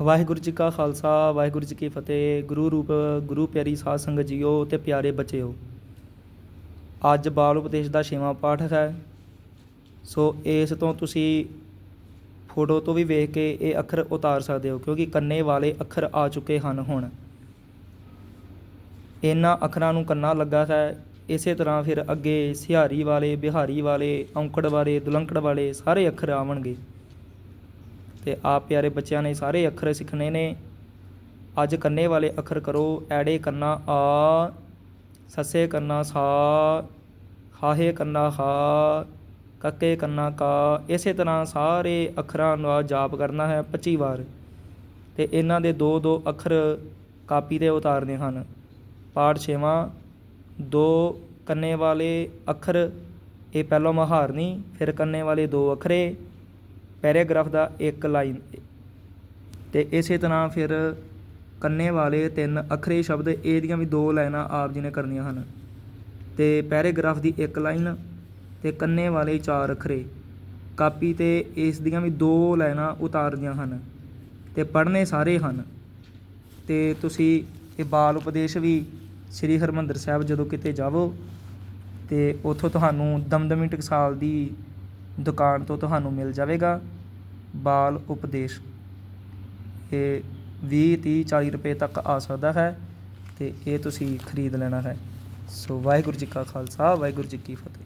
ਵਾਹਿਗੁਰੂ ਜੀ ਕਾ ਖਾਲਸਾ, ਵਾਹਿਗੁਰੂ ਜੀ ਕੀ ਫਤਿਹ। ਗੁਰੂ ਰੂਪ, ਗੁਰੂ ਪਿਆਰੀ ਸਾਧ ਸੰਗਤ ਜੀਓ ਤੇ ਪਿਆਰੇ ਬੱਚਿਓ। ਅੱਜ ਬਾਲ ਉਪਦੇਸ਼ ਦਾ ਛੇਵਾਂ ਪਾਠ ਹੈ। ਸੋ ਇਸ ਤੋਂ ਤੁਸੀਂ ਫੋਟੋ ਤੋਂ ਵੀ ਵੇਖ ਕੇ ਇਹ ਅੱਖਰ ਉਤਾਰ ਸਕਦੇ ਹੋ, ਕਿਉਂਕਿ ਕੰਨੇ ਵਾਲੇ ਅੱਖਰ ਆ ਚੁੱਕੇ ਹਨ ਹੁਣ। ਇਹਨਾਂ ਅੱਖਰਾਂ ਨੂੰ ਕੰਨਾ ਲੱਗਾ ਹੈ। ਇਸੇ ਤਰ੍ਹਾਂ ਫਿਰ ਅੱਗੇ ਸਿਹਾਰੀ ਵਾਲੇ, ਬਿਹਾਰੀ ਵਾਲੇ, ਔਂਕੜ ਵਾਲੇ, ਦੁਲੰਕੜ ਵਾਲੇ ਸਾਰੇ ਅੱਖਰ ਆਵਣਗੇ। ਤੇ ਆਪ ਪਿਆਰੇ ਬੱਚਿਆਂ ਨੇ ਸਾਰੇ ਅੱਖਰ ਸਿੱਖਣੇ ਨੇ। ਅੱਜ ਕੰਨੇ ਵਾਲੇ ਅੱਖਰ ਕਰੋ, ਐੜੇ ਕੰਨਾ ਆ, ਸੱਸੇ ਕੰਨਾ ਸਾ, ਹਾਹੇ ਕੰਨਾ ਹਾ, ਕੱਕੇ ਕੰਨਾ ਕਾ। ਇਸੇ ਤਰ੍ਹਾਂ ਸਾਰੇ ਅੱਖਰਾਂ ਦਾ ਜਾਪ ਕਰਨਾ ਹੈ 25 ਵਾਰ। ਤੇ ਇਹਨਾਂ ਦੇ ਦੋ ਦੋ ਅੱਖਰ ਕਾਪੀ ਤੇ ਉਤਾਰਨੇ ਹਨ। ਪਾਠ ਛੇਵਾਂ, ਦੋ ਕੰਨੇ ਵਾਲੇ ਅੱਖਰ, ਇਹ ਪਹਿਲਾਂ ਮਹਾਰਨੀ, ਫਿਰ ਕੰਨੇ ਵਾਲੇ ਦੋ ਅੱਖਰੇ ਪੈਰਾਗ੍ਰਾਫ ਦਾ ਇੱਕ ਲਾਈਨ। ਤੇ ਇਸੇ ਤਰ੍ਹਾਂ ਫਿਰ ਕੰਨੇ ਵਾਲੇ ਤਿੰਨ ਅੱਖਰੇ ਸ਼ਬਦ ਇਹਦੀਆਂ ਵੀ ਦੋ ਲਾਈਨਾਂ ਆਪ ਜੀ ਨੇ ਕਰਨੀਆਂ ਹਨ। ਤੇ ਪੈਰਾਗ੍ਰਾਫ ਦੀ ਇੱਕ ਲਾਈਨ ਤੇ ਕੰਨੇ ਵਾਲੇ ਚਾਰ ਅੱਖਰੇ। ਕਾਪੀ ਤੇ ਇਸ ਦੀਆਂ ਵੀ ਦੋ ਲਾਈਨਾਂ ਉਤਾਰਦੀਆਂ ਹਨ। ਤੇ ਪੜ੍ਹਨੇ ਸਾਰੇ ਹਨ। ਤੇ ਤੁਸੀਂ ਇਹ ਬਾਲ ਉਪਦੇਸ਼ ਵੀ ਸ੍ਰੀ ਹਰਮੰਦਰ ਸਾਹਿਬ ਜਦੋਂ ਕਿਤੇ ਜਾਵੋ, ਤੇ ਉੱਥੋਂ ਤੁਹਾਨੂੰ ਦਮਦਮੀ ਟਕਸਾਲ ਦੀ ਦੁਕਾਨ ਤੋਂ ਤੁਹਾਨੂੰ ਮਿਲ ਜਾਵੇਗਾ। ਬਾਲ ਉਪਦੇਸ਼। ਇਹ 20 30 40 ਰੁਪਏ ਤੱਕ ਆ ਸਕਦਾ ਹੈ ਤੇ ਇਹ ਤੁਸੀਂ ਖਰੀਦ ਲੈਣਾ ਹੈ। ਸੋ ਵਾਹਿਗੁਰੂ ਜੀ ਕਾ ਖਾਲਸਾ, ਵਾਹਿਗੁਰੂ ਜੀ ਕੀ ਫਤਿਹ।